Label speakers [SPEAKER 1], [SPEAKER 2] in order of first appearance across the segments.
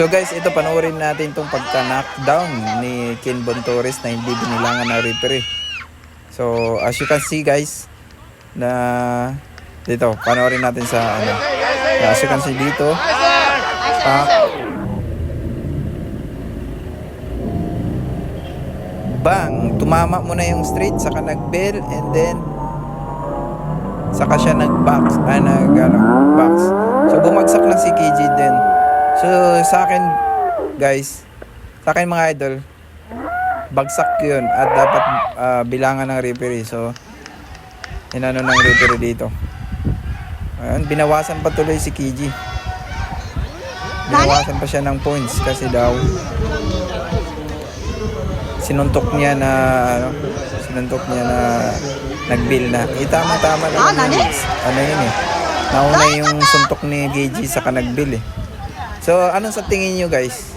[SPEAKER 1] So guys, ito panoorin natin itong pagka-knockdown ni Ken Bontorres na hindi binilangan na referee. So as you can see guys, na dito, panoorin natin sa ano. As you can see dito, ah, bang, tumama mo na yung straight, saka nag-bell, and then saka siya nag-box, ah, nag, ano. So, bumagsak lang si KG din. So, sa akin, guys, sa akin mga idol, bagsak yun at dapat ah, bilangan ng referee. So, inano ng referee dito. Ayun, binawasan pa tuloy si KG. Binawasan pa siya ng points kasi daw sinuntok niya na ano, sinuntok niya na nag-bill na. Eh, tama-tama
[SPEAKER 2] Ah,
[SPEAKER 1] naman
[SPEAKER 2] nani?
[SPEAKER 1] yun. Ano yun eh. Nauna yung suntok ni Gigi sa nag-bill eh. So, anong sa tingin nyo guys?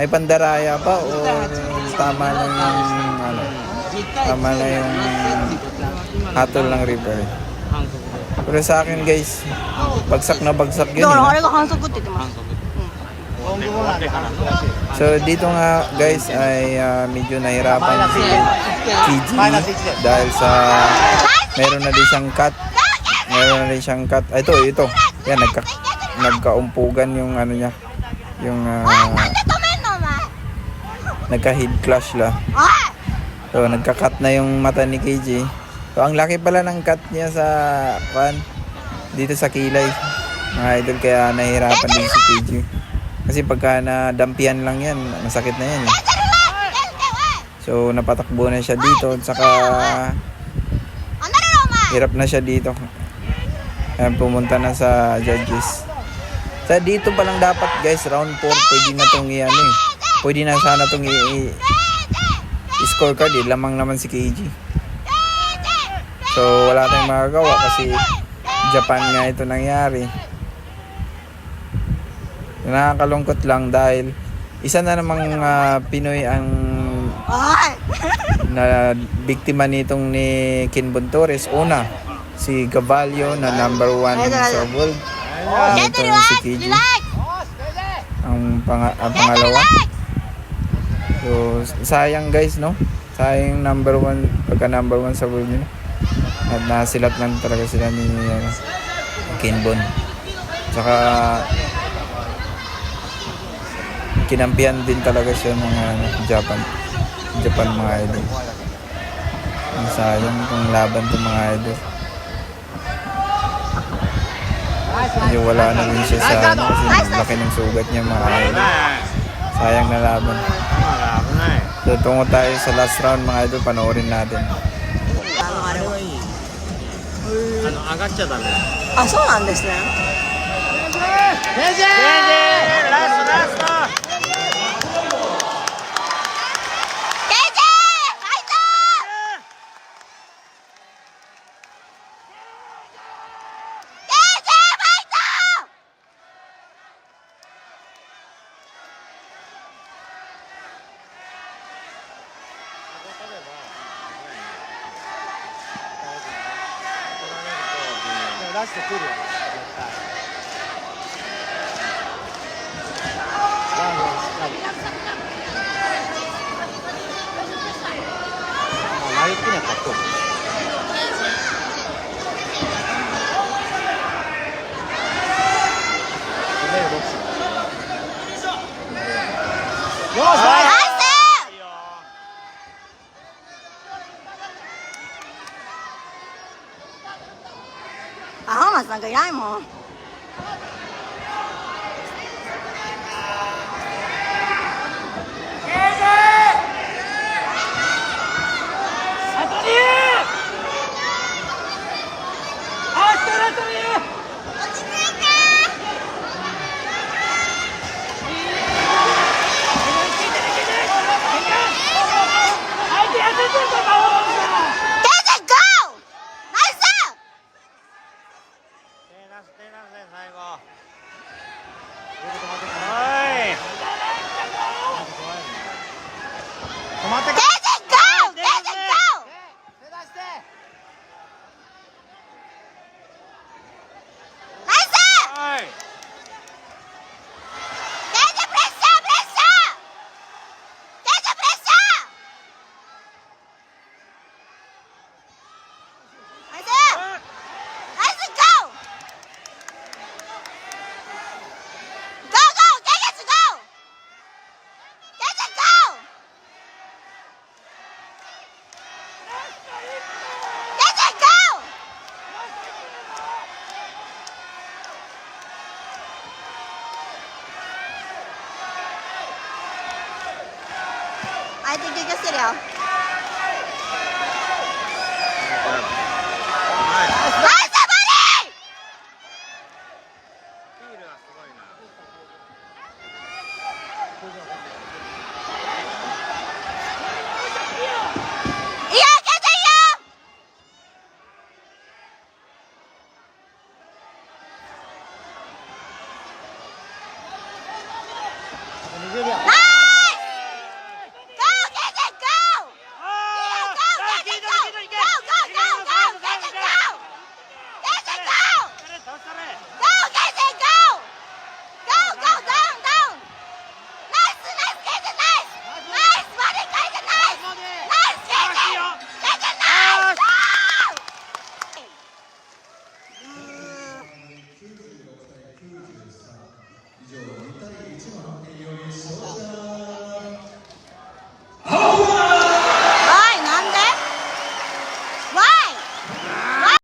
[SPEAKER 1] May pandaraya ba o tama lang yung ano? Tama na yung hatol ng river. Pero sa akin guys, bagsak na bagsak yun. Eh. So dito nga guys ay uh, medyo nahirapan si Gigi dahil sa meron na din siyang cut. Meron na din siyang cut. Ito, ito. Yan, nagka nagkaumpugan yung ano niya yung
[SPEAKER 2] uh, nagka
[SPEAKER 1] head clash la so nagka-cut na yung mata ni KJ so ang laki pala ng cut niya sa kan dito sa kilay mga idol kaya nahihirapan din si KJ kasi pagka nadampian lang yan masakit na yan. So napatakbo na siya dito at saka hirap na siya dito. Pumunta na sa judges. Sa dito pa lang dapat guys, round 4 pwede na tong i ano eh. Pwede na sana tong i, i- i-scorecard eh. Lamang naman si KG. So wala tayong magagawa kasi Japan nga ito nangyari. Nakakalungkot lang dahil isa na namang ah, Pinoy ang na biktima nitong ni Ken Bontorres. Una, si Gavalio na number one sa world. Ito si KG. Ang, pang ang pangalawa. So, sayang guys, no? Sayang number one, pagka number one sa world nila. At nasilat lang talaga sila ni ano, Ken Bon. Tsaka, kinampihan din talaga siya ng ano, Japan. Japan mga idol. Ang sayang kung laban to mga idol. Medyo wala na rin siya sa ano kasi laki ng sugat niya mga idol. Sayang na laban. So tungo tayo sa last round mga idol, panoorin natin.
[SPEAKER 2] あのあれは
[SPEAKER 3] あの上がっちゃダメ。
[SPEAKER 2] あ、そうなんですね。
[SPEAKER 3] 先生ラストラスト。
[SPEAKER 2] That's the good. アホマスなんかいないもん。
[SPEAKER 3] 止まって
[SPEAKER 2] Jadi,
[SPEAKER 3] dia.